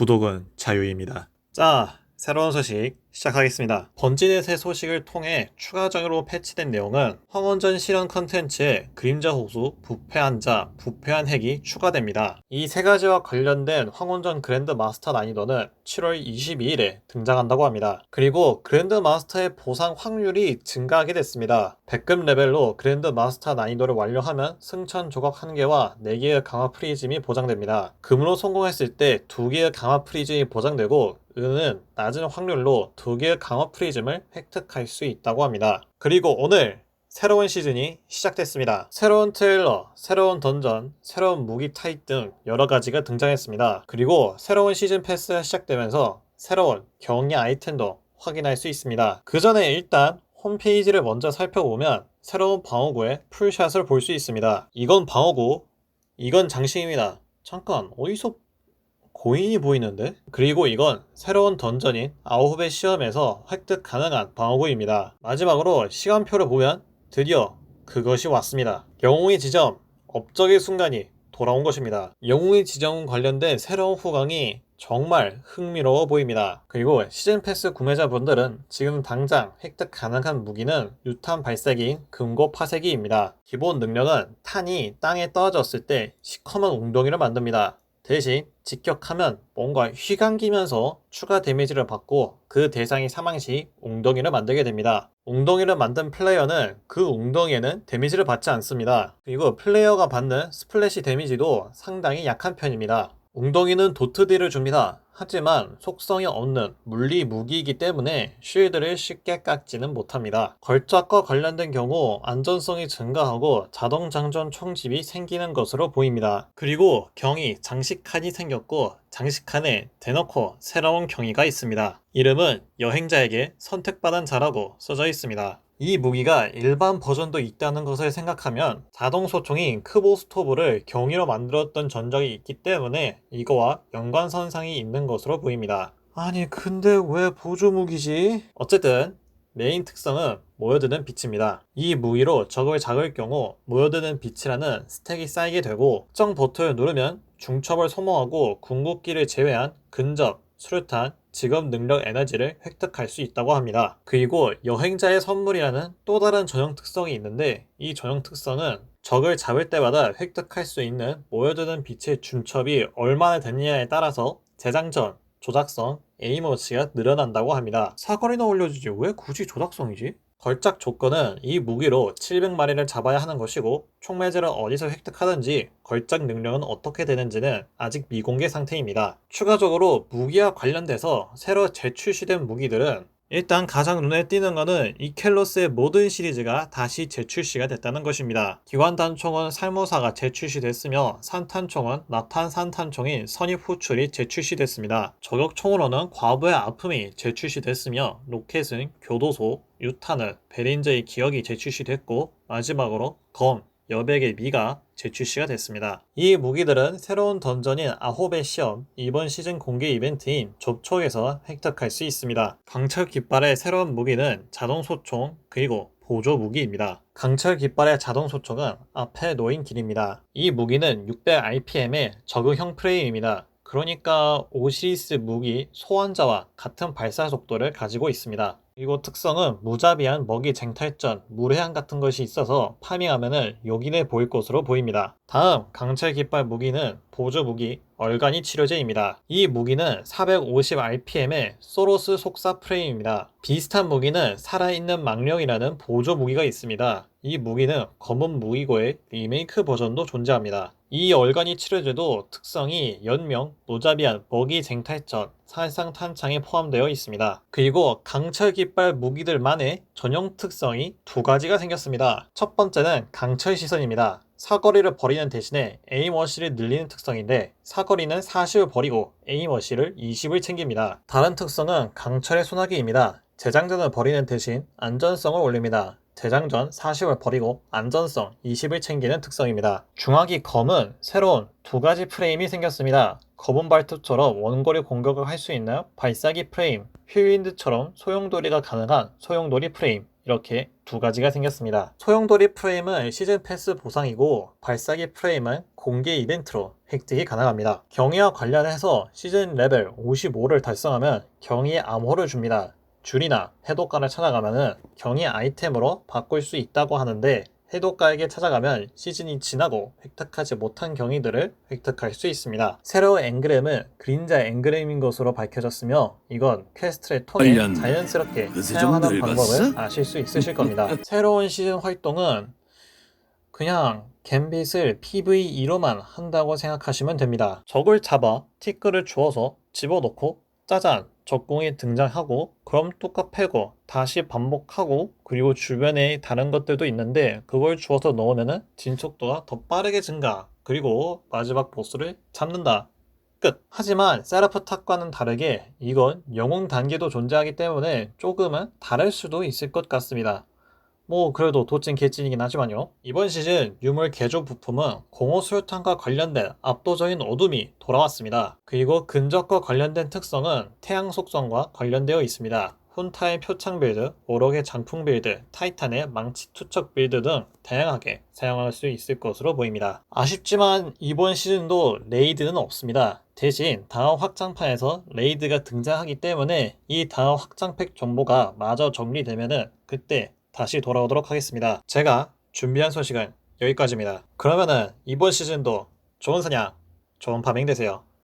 구독은 자유입니다. 자, 새로운 소식 시작하겠습니다. 번지넷의 소식을 통해 추가적으로 패치된 내용은 황원전 실현 컨텐츠에 그림자 호수, 부패한 자, 부패한 핵이 추가됩니다. 이 세 가지와 관련된 황원전 그랜드 마스터 난이도는 7월 22일에 등장한다고 합니다. 그리고 그랜드 마스터의 보상 확률이 증가하게 됐습니다. 100급 레벨로 그랜드 마스터 난이도를 완료하면 승천 조각 1개와 4개의 강화 프리즘이 보장됩니다. 금으로 성공했을 때 2개의 강화 프리즘이 보장되고 은은 낮은 확률로 두 개의 강화 프리즘을 획득할 수 있다고 합니다. 그리고 오늘 새로운 시즌이 시작됐습니다. 새로운 트레일러, 새로운 던전, 새로운 무기 타입 등 여러 가지가 등장했습니다. 그리고 새로운 시즌 패스가 시작되면서 새로운 경이 아이템도 확인할 수 있습니다. 그 전에 일단 홈페이지를 먼저 살펴보면 새로운 방어구의 풀샷을 볼 수 있습니다. 이건 방어구, 이건 장식입니다. 잠깐 어디서 고인이 보이는데? 그리고 이건 새로운 던전인 아홉의 시험에서 획득 가능한 방어구입니다. 마지막으로 시간표를 보면 드디어 그것이 왔습니다. 영웅의 지점, 업적의 순간이 돌아온 것입니다. 영웅의 지점 관련된 새로운 후광이 정말 흥미로워 보입니다. 그리고 시즌 패스 구매자분들은 지금 당장 획득 가능한 무기는 유탄 발사기인 금고 파쇄기입니다. 기본 능력은 탄이 땅에 떨어졌을 때 시커먼 웅덩이를 만듭니다. 대신 직격하면 뭔가 휘감기면서 추가 데미지를 받고 그 대상이 사망 시 웅덩이를 만들게 됩니다. 웅덩이를 만든 플레이어는 그 웅덩이에는 데미지를 받지 않습니다. 그리고 플레이어가 받는 스플래시 데미지도 상당히 약한 편입니다. 웅덩이는 도트딜을 줍니다. 하지만 속성이 없는 물리 무기이기 때문에 쉴드를 쉽게 깎지는 못합니다. 걸작과 관련된 경우 안전성이 증가하고 자동 장전 총집이 생기는 것으로 보입니다. 그리고 경이 장식칸이 생겼고 장식칸에 대놓고 새로운 경위가 있습니다. 이름은 여행자에게 선택받은 자라고 써져 있습니다. 이 무기가 일반 버전도 있다는 것을 생각하면 자동 소총인 크보 스토브를 경위로 만들었던 전적이 있기 때문에 이거와 연관선상이 있는 것으로 보입니다. 아니 근데 왜 보조 무기지? 어쨌든 메인 특성은 모여드는 빛입니다. 이 무기로 적을 잡을 경우 모여드는 빛이라는 스택이 쌓이게 되고 특정 버튼을 누르면 중첩을 소모하고 궁극기를 제외한 근접, 수류탄, 직업 능력 에너지를 획득할 수 있다고 합니다. 그리고 여행자의 선물이라는 또 다른 전용 특성이 있는데 이 전용 특성은 적을 잡을 때마다 획득할 수 있는 모여드는 빛의 중첩이 얼마나 됐느냐에 따라서 재장전, 조작성, 에이머치가 늘어난다고 합니다. 사거리나 올려주지 왜 굳이 조작성이지? 걸작 조건은 이 무기로 700마리를 잡아야 하는 것이고 총매제를 어디서 획득하든지 걸작 능력은 어떻게 되는지는 아직 미공개 상태입니다. 추가적으로 무기와 관련돼서 새로 재출시된 무기들은 일단 가장 눈에 띄는 것은 이켈로스의 모든 시리즈가 다시 재출시가 됐다는 것입니다. 기관 단총은 살모사가 재출시됐으며 산탄총은 나탄 산탄총인 선입 후출이 재출시됐습니다. 저격총으로는 과부의 아픔이 재출시됐으며 로켓은 교도소, 유탄은 베린저의 기억이 재출시됐고 마지막으로 검, 여백의 미가 재출시가 됐습니다. 이 무기들은 새로운 던전인 아홉의 시험 이번 시즌 공개 이벤트인 좁초에서 획득할 수 있습니다. 강철 깃발의 새로운 무기는 자동 소총 그리고 보조 무기입니다. 강철 깃발의 자동 소총은 앞에 놓인 길입니다. 이 무기는 600rpm의 적응형 프레임입니다. 그러니까 오시리스 무기 소환자와 같은 발사 속도를 가지고 있습니다. 그리고 특성은 무자비한 먹이 쟁탈전, 물해양 같은 것이 있어서 파밍하면은 요긴해 보일 것으로 보입니다. 다음 강철 깃발 무기는 보조 무기 얼간이 치료제입니다. 이 무기는 450rpm의 소로스 속사 프레임입니다. 비슷한 무기는 살아있는 망령이라는 보조 무기가 있습니다. 이 무기는 검은 무기고의 리메이크 버전도 존재합니다. 이 얼간이 치료제도 특성이 연명, 무자비한 먹이 쟁탈전, 살상 탄창에 포함되어 있습니다. 그리고 강철 깃발 무기들만의 전용 특성이 두 가지가 생겼습니다. 첫 번째는 강철 시선입니다. 사거리를 버리는 대신에 에임워시를 늘리는 특성인데 사거리는 40을 버리고 에임워시를 20을 챙깁니다. 다른 특성은 강철의 소나기입니다. 재장전을 버리는 대신 안전성을 올립니다. 재장전 40을 버리고 안전성 20을 챙기는 특성입니다. 중화기 검은 새로운 두 가지 프레임이 생겼습니다. 검은 발톱처럼 원거리 공격을 할 수 있는 발사기 프레임, 휠윈드처럼 소용돌이가 가능한 소용돌이 프레임, 이렇게 두 가지가 생겼습니다. 소용돌이 프레임은 시즌 패스 보상이고 발사기 프레임은 공개 이벤트로 획득이 가능합니다. 경위와 관련해서 시즌 레벨 55를 달성하면 경위 암호를 줍니다. 줄이나 해독가를 찾아가면은 경위 아이템으로 바꿀 수 있다고 하는데 해독가에게 찾아가면 시즌이 지나고 획득하지 못한 경위들을 획득할 수 있습니다. 새로운 앵그램은 그림자 앵그램인 것으로 밝혀졌으며 이건 통해 관련 자연스럽게 그새 사용하는 좀 방법을? 아실 수 있으실 겁니다. 새로운 시즌 활동은 그냥 갬빗을 PVE로만 한다고 생각하시면 됩니다. 적을 잡아 티끌을 주어서 집어넣고 짜잔 적공이 등장하고 그럼 뚜껑 패고 다시 반복하고 그리고 주변에 다른 것들도 있는데 그걸 주워서 넣으면은 진속도가 더 빠르게 증가 그리고 마지막 보스를 잡는다 끝. 하지만 세라프 탑과는 다르게 이건 영웅 단계도 존재하기 때문에 조금은 다를 수도 있을 것 같습니다. 뭐 그래도 도찐 개찐이긴 하지만요. 이번 시즌 유물 개조 부품은 공허 수류탄과 관련된 압도적인 어둠이 돌아왔습니다. 그리고 근접과 관련된 특성은 태양 속성과 관련되어 있습니다. 혼타의 표창 빌드, 오록의 장풍 빌드, 타이탄의 망치 투척 빌드 등 다양하게 사용할 수 있을 것으로 보입니다. 아쉽지만 이번 시즌도 레이드는 없습니다. 대신 다음 확장판에서 레이드가 등장하기 때문에 이 다음 확장팩 정보가 마저 정리되면은 그때 다시 돌아오도록 하겠습니다. 제가 준비한 소식은 여기까지입니다. 그러면은 이번 시즌도 좋은 사냥, 좋은 파밍 되세요.